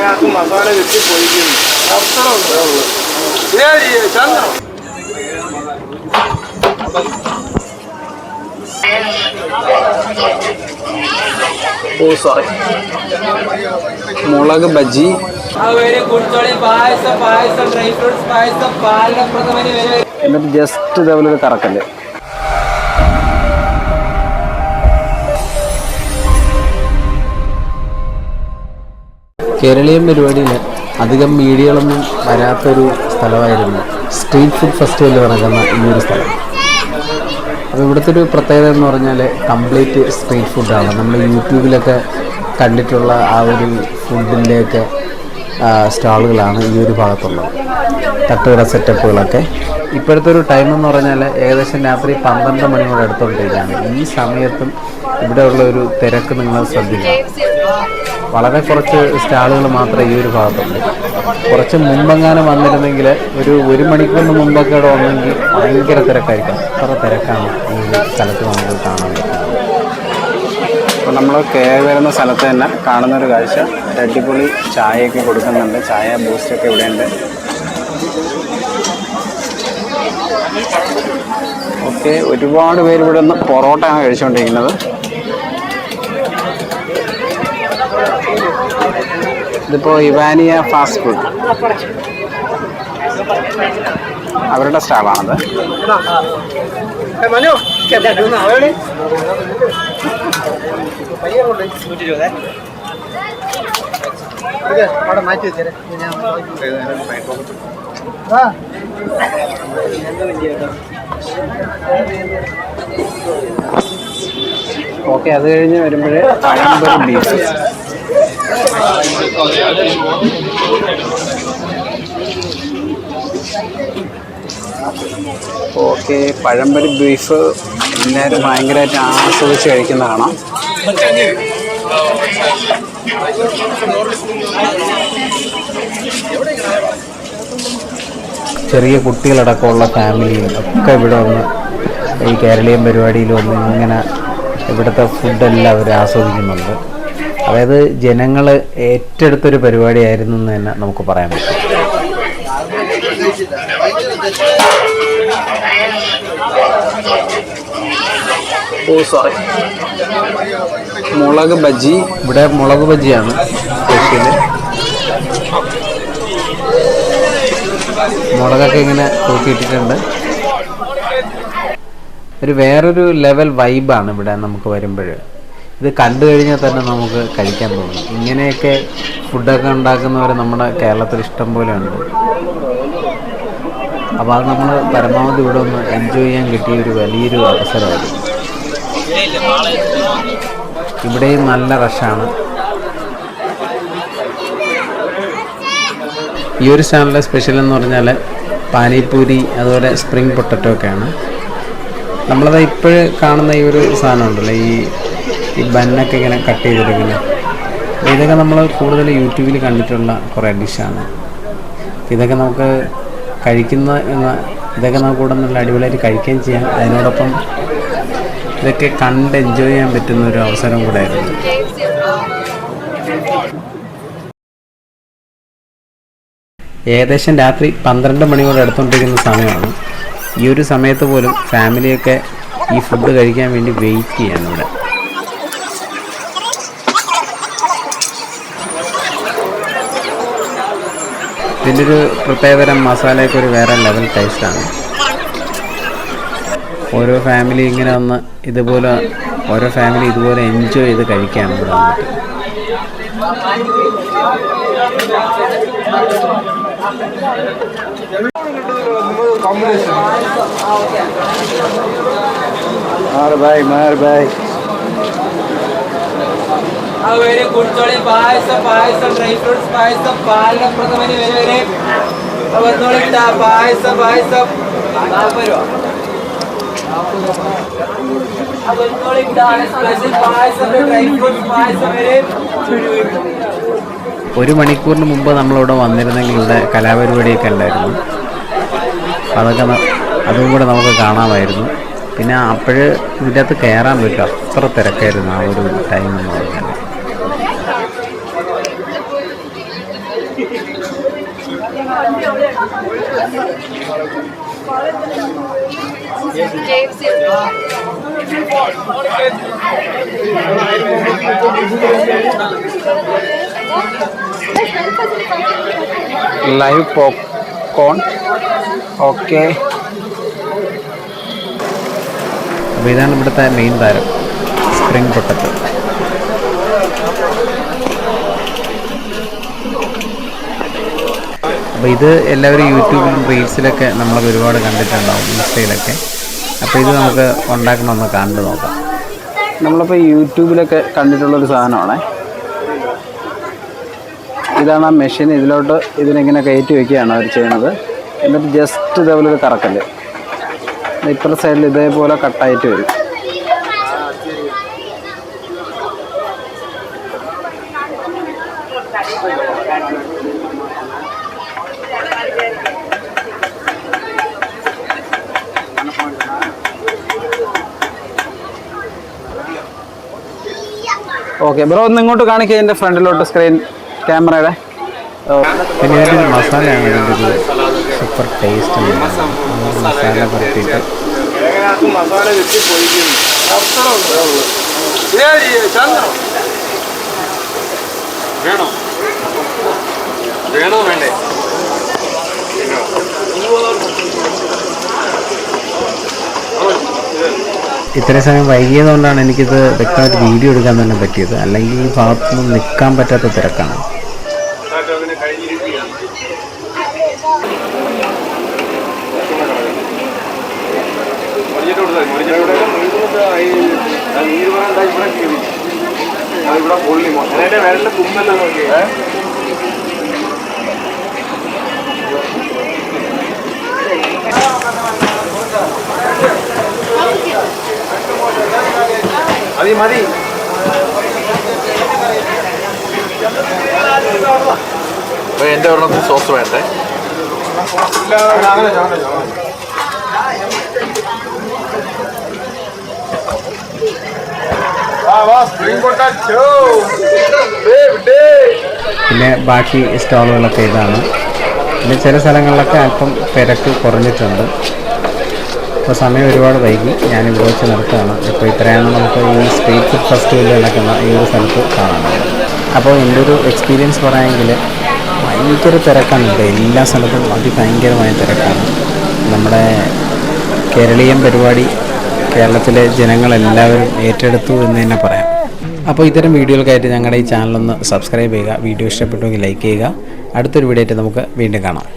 തേങ്ങാക്ക് മസാല വെച്ച് പൊരിക്കുന്നു. അത്ര ഉള്ളൂ ശരി ചന്ദ്രൻ ഓ സോറി മുളക് ബജി എന്നിട്ട് ജസ്റ്റ് ഇതേപോലെ കറക്കല്ലേ കറക്കൽ. കേരളീയം പരിപാടിയിൽ അധികം മീഡിയകളൊന്നും വരാത്തൊരു സ്ഥലമായിരുന്നു. സ്ട്രീറ്റ് ഫുഡ് ഫെസ്റ്റിവൽ നടക്കുന്ന ഈ ഒരു സ്ഥലം. അപ്പോൾ ഇവിടുത്തെ ഒരു പ്രത്യേകത എന്ന് പറഞ്ഞാൽ കംപ്ലീറ്റ് സ്ട്രീറ്റ് ഫുഡാണ്. നമ്മൾ യൂട്യൂബിലൊക്കെ കണ്ടിട്ടുള്ള ആ ഒരു ഫുഡിന്റെയൊക്കെ സ്റ്റാളുകളാണ് ഈ ഒരു ഭാഗത്തുള്ളത്. തട്ടുകട സെറ്റപ്പുകളൊക്കെ. ഇപ്പോഴത്തെ ഒരു ടൈം എന്ന് പറഞ്ഞാൽ ഏകദേശം രാത്രി പന്ത്രണ്ട് മണിയോടെ അടുത്തോണ്ടിരിക്കുകയാണ് ഈ സമയത്തും ഇവിടെയുള്ള ഒരു തിരക്ക് നിങ്ങൾ ശ്രദ്ധിക്കുക വളരെ കുറച്ച് സ്റ്റാളുകൾ മാത്രമേ ഈ ഒരു ഭാഗത്തുള്ളൂ കുറച്ച് മുമ്പെങ്ങാനും വന്നിരുന്നെങ്കിൽ ഒരു ഒരു മണിക്കൂറിന് മുമ്പൊക്കെ ഇവിടെ വന്നെങ്കിൽ ഭയങ്കര തിരക്കായിരിക്കും. അത്ര തിരക്കാണ് ഈ സ്ഥലത്ത് നമുക്ക് കാണാൻ നമ്മൾ കയറി വരുന്ന സ്ഥലത്ത് തന്നെ കാണുന്ന ഒരു കാഴ്ച. അടിപൊളി ചായയൊക്കെ കൊടുക്കുന്നുണ്ട്. ചായ ബൂസ്റ്റൊക്കെ ഇവിടെയുണ്ട്. ഓക്കെ ഒരുപാട് പേര് ഇവിടെ നിന്ന് പൊറോട്ടയാണ് കഴിച്ചുകൊണ്ടിരിക്കുന്നത്. ഇതിപ്പോൾ ഇവാനിയ ഫാസ്റ്റ് ഫുഡ്. അവരുടെ സ്റ്റാളാണത്. മാറ്റി വെച്ചേ ഓക്കെ അത് കഴിഞ്ഞ് വരുമ്പോഴേ പഴംപൊരി ഓക്കെ പഴംപരി ബീഫ് എല്ലാവരും ഭയങ്കരമായിട്ട് ആസ്വദിച്ച് കഴിക്കുന്നതാണ് ചെറിയ കുട്ടികളടക്കമുള്ള ഫാമിലിയും ഒക്കെ ഇവിടെ വന്ന് ഈ കേരളീയം പരിപാടിയിൽ ഇങ്ങനെ ഇവിടുത്തെ ഫുഡെല്ലാം അവർ ആസ്വദിക്കുന്നുണ്ട്. അതായത് ജനങ്ങൾ ഏറ്റെടുത്തൊരു പരിപാടിയായിരുന്നു എന്ന് തന്നെ നമുക്ക് പറയാൻ പറ്റും. ഓ സോറി മുളക് ബജി ഇവിടെ മുളക് ബജിയാണ് മുളകൊക്കെ ഇങ്ങനെ തൂക്കിയിട്ടിട്ടുണ്ട് ഒരു വേറൊരു ലെവൽ വൈബാണ് ഇവിടെ നമുക്ക് വരുമ്പോൾ ഇത് കണ്ടു കഴിഞ്ഞാൽ തന്നെ നമുക്ക് കഴിക്കാൻ തോന്നും. ഇങ്ങനെയൊക്കെ ഫുഡൊക്കെ ഉണ്ടാക്കുന്നവർ നമ്മുടെ കേരളത്തിൽ ഇഷ്ടം പോലെ ഉണ്ട്. അപ്പോൾ അത് നമ്മൾ പരമാവധി ഇവിടെ ഒന്ന് എൻജോയ് ചെയ്യാൻ കിട്ടിയ ഒരു വലിയൊരു അവസരമായിരുന്നു. ഇവിടെയും നല്ല റഷാണ് ഈ ഒരു ചാനലിലെ സ്പെഷ്യൽ എന്ന് പറഞ്ഞാൽ പാനിപ്പൂരി അതുപോലെ സ്പ്രിംഗ് പൊട്ടറ്റോ ഒക്കെയാണ്. നമ്മളത് ഇപ്പോഴും കാണുന്ന ഈ ഒരു സാധനം ഉണ്ടല്ലോ ഈ ഈ ബന്നൊക്കെ ഇങ്ങനെ കട്ട് ചെയ്തെടുക്കുന്നത് ഇതൊക്കെ നമ്മൾ കൂടുതൽ യൂട്യൂബിൽ കണ്ടിട്ടുള്ള കുറേ ഡിഷാണ്. ഇതൊക്കെ നമുക്ക് കഴിക്കുന്ന എന്ന- ഇതൊക്കെ നമുക്ക് കൂടെ നല്ല അടിപൊളിയായിട്ട് കഴിക്കുകയും ചെയ്യാം. അതിനോടൊപ്പം ഇതൊക്കെ കണ്ട് എൻജോയ് ചെയ്യാൻ പറ്റുന്ന ഒരു അവസരം കൂടെ ആയിരുന്നു. ഏകദേശം രാത്രി പന്ത്രണ്ട് മണിയോടെ അടുത്തുകൊണ്ടിരിക്കുന്ന സമയമാണ്. ഈ ഒരു സമയത്ത് പോലും ഫാമിലിയൊക്കെ ഈ ഫുഡ് കഴിക്കാൻ വേണ്ടി വെയിറ്റ് ചെയ്യാണ് ഇവിടെ. ഇതിന്റെ ഒരു പ്രത്യേകതരം മസാലയൊക്കെ ഒരു വേറെ ലെവൽ ടേസ്റ്റാണ് ഓരോ ഫാമിലി ഇങ്ങനെ വന്ന് ഇതുപോലെ ഓരോ ഫാമിലി ഇതുപോലെ എൻജോയ് ചെയ്ത് കഴിക്കുകയാണ് ഇവിടെ വന്നിട്ട്. ആറ് ഭായ് മാർ ഭായ് അവർ കുടിച്ചോളി. പായസം പായസം ഡ്രൈ ഫ്രൂട്ട്സ് പായസം പാലിന്റെ പ്രഥമന് വരെ വന്നോളി പായസം പായസം. നാൽപ്പത് രൂപ. വന്നോളി പായസം ഡ്രൈ ഫ്രൂട്ട്സ് പായസം വരെ. ഒരു മണിക്കൂറിന് മുമ്പ് നമ്മളിവിടെ വന്നിരുന്നെങ്കിൽ ഇവിടെ കലാപരിപാടിയൊക്കെ ഉണ്ടായിരുന്നു. അതൊക്കെ അതും കൂടെ നമുക്ക് കാണാമായിരുന്നു. പിന്നെ അപ്പോഴ് ഇതിന്റെ അകത്ത് കയറാൻ പറ്റും. അത്ര തിരക്കായിരുന്നു ആ ഒരു ടൈം എന്ന് പറഞ്ഞാൽ. Live popcorn. ഓക്കെ. അപ്പോൾ ഇതാണ് ഇവിടുത്തെ മെയിൻ താരം സ്പ്രിംഗ് പൊട്ടത്ത്. അപ്പോൾ ഇത് എല്ലാവരും യൂട്യൂബിലും റീൽസിലൊക്കെ നമ്മൾ ഒരുപാട് കണ്ടിട്ടുണ്ടാവും ഇൻസ്റ്റയിലൊക്കെ. അപ്പോൾ ഇത് നമുക്ക് ഉണ്ടാക്കണമെന്ന് കണ്ടു നോക്കാം. നമ്മളിപ്പോൾ യൂട്യൂബിലൊക്കെ കണ്ടിട്ടുള്ളൊരു സാധനമാണേ. ഇതാണ് ആ മെഷീൻ. ഇതിലോട്ട് ഇതിനിങ്ങനെ കയറ്റി വെക്കുകയാണ് അവർ ചെയ്യണത് എന്നിട്ട് ജസ്റ്റ് ഇതേപോലെ ഒരു കറക്കൽ ഇപ്പുറത്തെ സൈഡിൽ ഇതേപോലെ കട്ടായിട്ട് വരും. ഓക്കെ ബ്രോ ഒന്ന് ഇങ്ങോട്ട് കാണിക്കുക എന്റെ ഫ്രണ്ടിലോട്ട് സ്ക്രീൻ ക്യാമറയുടെ. മസാലയാണ് ഇതിന്റെ സൂപ്പർ ടേസ്റ്റ് മസാല അതിനകത്ത് മസാല വെച്ച് വേണോ? വേണോ? വേണ്ടേ ഇത്രയും സമയം വൈകിയതുകൊണ്ടാണ് എനിക്കിത് വ്യക്തമായിട്ട് വീഡിയോ എടുക്കാൻ തന്നെ പറ്റിയത്. അല്ലെങ്കിൽ ഈ ഭാഗത്തൊന്നും നിൽക്കാൻ പറ്റാത്ത തിരക്കാണ്. ഇവിടെ പൊള്ളി അതിന്റെ വിരലിന്റെ തുമ്മല്ല നോക്കി മതി മതി. എന്റെ ഒരെണ്ണത്തിൽ സോസ് വേണ്ടേ? പിന്നെ ബാക്കി സ്റ്റാളുകളൊക്കെ ഇതാണ്. പിന്നെ ചില സ്ഥലങ്ങളിലൊക്കെ അല്പം തിരക്ക് കുറഞ്ഞിട്ടുണ്ട്. ഇപ്പോൾ സമയം ഒരുപാട് വൈകി. ഞാൻ ഇവിടെ വെച്ച് നിർത്തുകയാണ് ഇപ്പോൾ ഇത്രയാണ് നമുക്ക് ഈ സ്ട്രീറ്റ് ഫുഡ് ഫെസ്റ്റിവൽ നടക്കുന്ന ഈ ഒരു സ്ഥലത്ത് കാണാൻ. അപ്പോൾ എന്റെ ഒരു എക്സ്പീരിയൻസ് പറയാമെങ്കിൽ ഭയങ്കര തിരക്കാണ് ഇവിടെ. എല്ലാ സ്ഥലത്തും അതിഭയങ്കരമായ തിരക്കാണ്. നമ്മുടെ കേരളീയം പരിപാടി കേരളത്തിലെ ജനങ്ങളെല്ലാവരും ഏറ്റെടുത്തു എന്ന് തന്നെ പറയാം. അപ്പോൾ ഇത്തരം വീഡിയോകൾക്കായിട്ട് ഞങ്ങളുടെ ഈ ചാനലൊന്ന് സബ്സ്ക്രൈബ് ചെയ്യുക. വീഡിയോ ഇഷ്ടപ്പെട്ടുവെങ്കിൽ ലൈക്ക് ചെയ്യുക. അടുത്തൊരു വീഡിയോ ആയിട്ട് നമുക്ക് വീണ്ടും കാണാം.